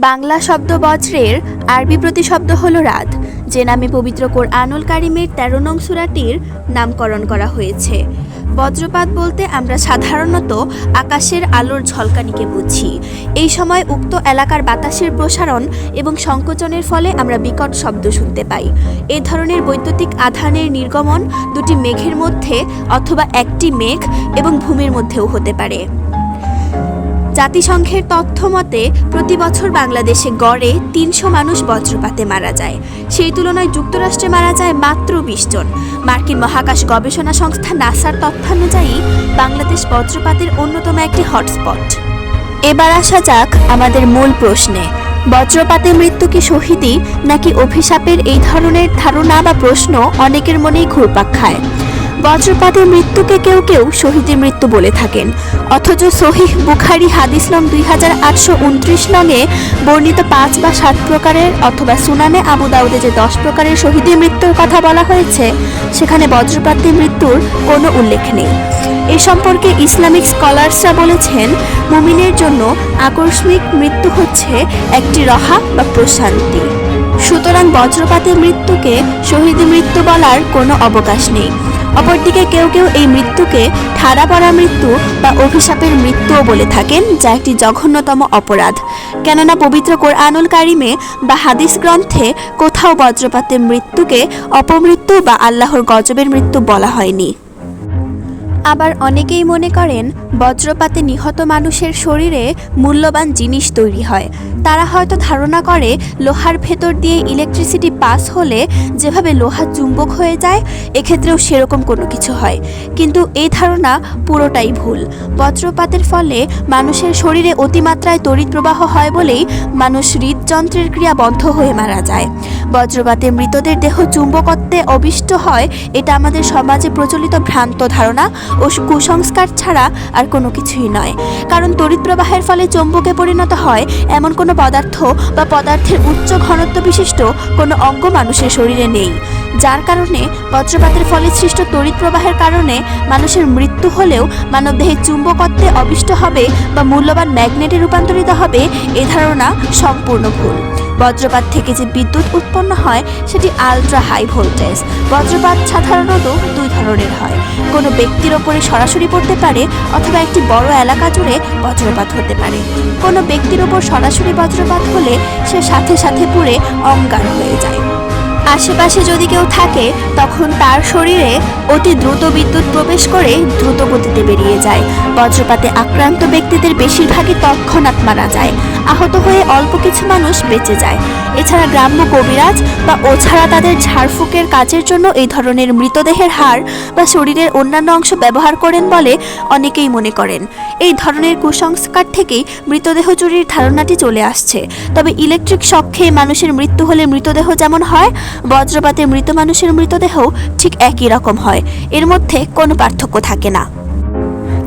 বাংলা শব্দ বজ্রের আরবি প্রতিশব্দ হল রাত, যে নামে পবিত্র কোরআনুল কারিমের তেরো নং সুরাটির নামকরণ করা হয়েছে। বজ্রপাত বলতে আমরা সাধারণত আকাশের আলোর ঝলকানিকে বুঝি। এই সময় উক্ত এলাকার বাতাসের প্রসারণ এবং সংকোচনের ফলে আমরা বিকট শব্দ শুনতে পাই। এ ধরনের বৈদ্যুতিক আধানের নির্গমন দুটি মেঘের মধ্যে অথবা একটি মেঘ এবং ভূমির মধ্যেও হতে পারে। জাতিসংঘের তথ্য মতে প্রতি বছর বাংলাদেশে গড়ে তিনশো মানুষ বজ্রপাতে মারা যায়। সেই তুলনায় যুক্তরাষ্ট্রে মারা যায় মাত্র বিশ জন। মার্কিন মহাকাশ গবেষণা সংস্থা নাসার তথ্যানুযায়ী, বাংলাদেশ বজ্রপাতের অন্যতম একটি হটস্পট। এবার আসা যাক আমাদের মূল প্রশ্নে। বজ্রপাতে মৃত্যু কি শহীদই নাকি অভিশাপের এই ধরনের ধারণা বা প্রশ্ন অনেকের মনেই ঘুরপাক খায়? বজ্রপাতের মৃত্যুকে কেউ কেউ শহীদের মৃত্যু বলে থাকেন। অথচ সহিহ বুখারি হাদিস নং দুই হাজার আটশো উনত্রিশ নঙে বর্ণিত পাঁচ বা সাত প্রকারের অথবা সুনানে আবু দাউদে যে দশ প্রকারের শহীদের মৃত্যুর কথা বলা হয়েছে, সেখানে বজ্রপাতের মৃত্যুর কোনো উল্লেখ নেই। এ সম্পর্কে ইসলামিক স্কলার্সরা বলেছেন, মুমিনের জন্য আকস্মিক মৃত্যু হচ্ছে একটি রহা বা প্রশান্তি। সুতরাং বজ্রপাতের মৃত্যুকে শহীদ মৃত্যু বলার কোনো অবকাশ নেই। অপরদিকে কেউ কেউ এই মৃত্যুকে ঠাড়া পড়া মৃত্যু বা অভিশাপের মৃত্যুও বলে থাকেন, যা একটি জঘন্যতম অপরাধ। কেননা পবিত্র কোরআনুল কারিমে বা হাদিস গ্রন্থে কোথাও বজ্রপাতের মৃত্যুকে অপমৃত্যু বা আল্লাহর গজবের মৃত্যু বলা হয়নি। আবার অনেকেই মনে করেন, বজ্রপাতে নিহত মানুষের শরীরে মূল্যবান জিনিস তৈরি হয়। তারা হয়তো ধারণা করে, লোহার ভেতর দিয়ে ইলেকট্রিসিটি পাস হলে যেভাবে লোহা চুম্বক হয়ে যায়, এক্ষেত্রেও সেরকম কোনো কিছু হয়। কিন্তু এই ধারণা পুরোটাই ভুল। বজ্রপাতের ফলে মানুষের শরীরে অতিমাত্রায় তড়িৎ প্রবাহ হয় বলেই মানুষ হৃদযন্ত্রের ক্রিয়া বন্ধ হয়ে মারা যায়। বজ্রপাতে মৃতদের দেহ চুম্বকত্বে অবিষ্ট হয়, এটা আমাদের সমাজে প্রচলিত ভ্রান্ত ধারণা। ও কুসংস্কার ছাড়া আর কোনো কিছুই নয়। কারণ তড়িৎ প্রবাহের ফলে চম্বুকে পরিণত হয় এমন কোনো পদার্থ বা পদার্থের উচ্চ ঘনত্ব বিশিষ্ট কোনো অঙ্গ মানুষের শরীরে নেই। যার কারণে বজ্রপাতের ফলে সৃষ্ট তড়িৎ প্রবাহের কারণে মানুষের মৃত্যু হলেও মানবদেহে চুম্বকত্বে অবিষ্ট হবে বা মূল্যবান ম্যাগনেটে রূপান্তরিত হবে এ ধারণা সম্পূর্ণ ভুল। বজ্রপাত থেকে যে বিদ্যুৎ উৎপন্ন হয়, সেটি আলট্রা হাই ভোল্টেজ বজ্রপাত সাধারণত দুই ধরনের হয়। কোনো ব্যক্তির ওপরে সরাসরি পড়তে পারে অথবা একটি বড় এলাকা জুড়ে বজ্রপাত হতে পারে। কোনো ব্যক্তির ওপর সরাসরি বজ্রপাত হলে সে সাথে সাথে পুড়ে অঙ্গার হয়ে যায়। আশেপাশে যদি কেউ থাকে তখন তার শরীরে অতি দ্রুত বিদ্যুৎ প্রবেশ করে দ্রুত গতিতে বেরিয়ে যায়। বজ্রপাতে আক্রান্ত ব্যক্তিদের বেশিরভাগই তৎক্ষণাৎ মারা যায়। আহত হয়ে অল্প কিছু মানুষ বেঁচে যায়। এছাড়া গ্রাম্য কবিরাজ বা ওছাড়া তাদের ঝাড়ফুঁকের কাজের জন্য এই ধরনের মৃতদেহের হাড় বা শরীরের অন্যান্য অংশ ব্যবহার করেন বলে অনেকেই মনে করেন। এই ধরনের কুসংস্কার থেকেই মৃতদেহ চুরির ধারণাটি চলে আসছে। তবে ইলেকট্রিক শক খেয়ে মানুষের মৃত্যু হলে মৃতদেহ যেমন হয়, বজ্রপাতে মৃত মানুষের মৃতদেহ ঠিক একই রকম হয়। এর মধ্যে কোনো পার্থক্য থাকে না।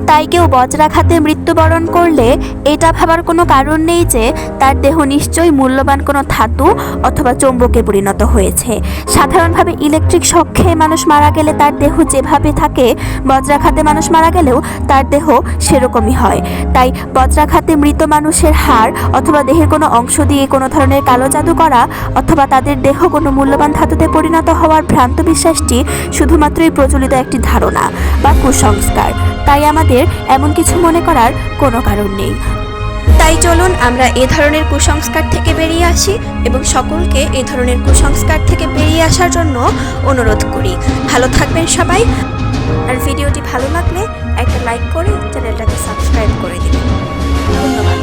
তাই কেউ বজ্রাঘাতে মৃত্যুবরণ করলে এটা ভাবার কোনো কারণ নেই যে তার দেহ নিশ্চয়ই মূল্যবান কোনো ধাতু অথবা চৌম্বকে পরিণত হয়েছে। সাধারণভাবে ইলেকট্রিক শক খেয়ে মানুষ মারা গেলে তার দেহ যেভাবে থাকে, বজ্রাঘাতে মানুষ মারা গেলেও তার দেহ সেরকমই হয়। তাই বজ্রাঘাতে মৃত মানুষের হাড় অথবা দেহের কোনো অংশ দিয়ে কোনো ধরনের কালো জাদু করা অথবা তাদের দেহ কোনো মূল্যবান ধাতুতে পরিণত হওয়ার ভ্রান্ত বিশ্বাসটি শুধুমাত্রই প্রচলিত একটি ধারণা বা কুসংস্কার। তাই আমাদের এমন কিছু মনে করার কোনো কারণ নেই। তাই চলুন আমরা এ ধরনের কুসংস্কার থেকে বেরিয়ে আসি এবং সকলকে এ ধরনের কুসংস্কার থেকে বেরিয়ে আসার জন্য অনুরোধ করি। ভালো থাকবেন সবাই। আর ভিডিওটি ভালো লাগলে একটা লাইক করে চ্যানেলটাকে সাবস্ক্রাইব করে দিন ধন্যবাদ।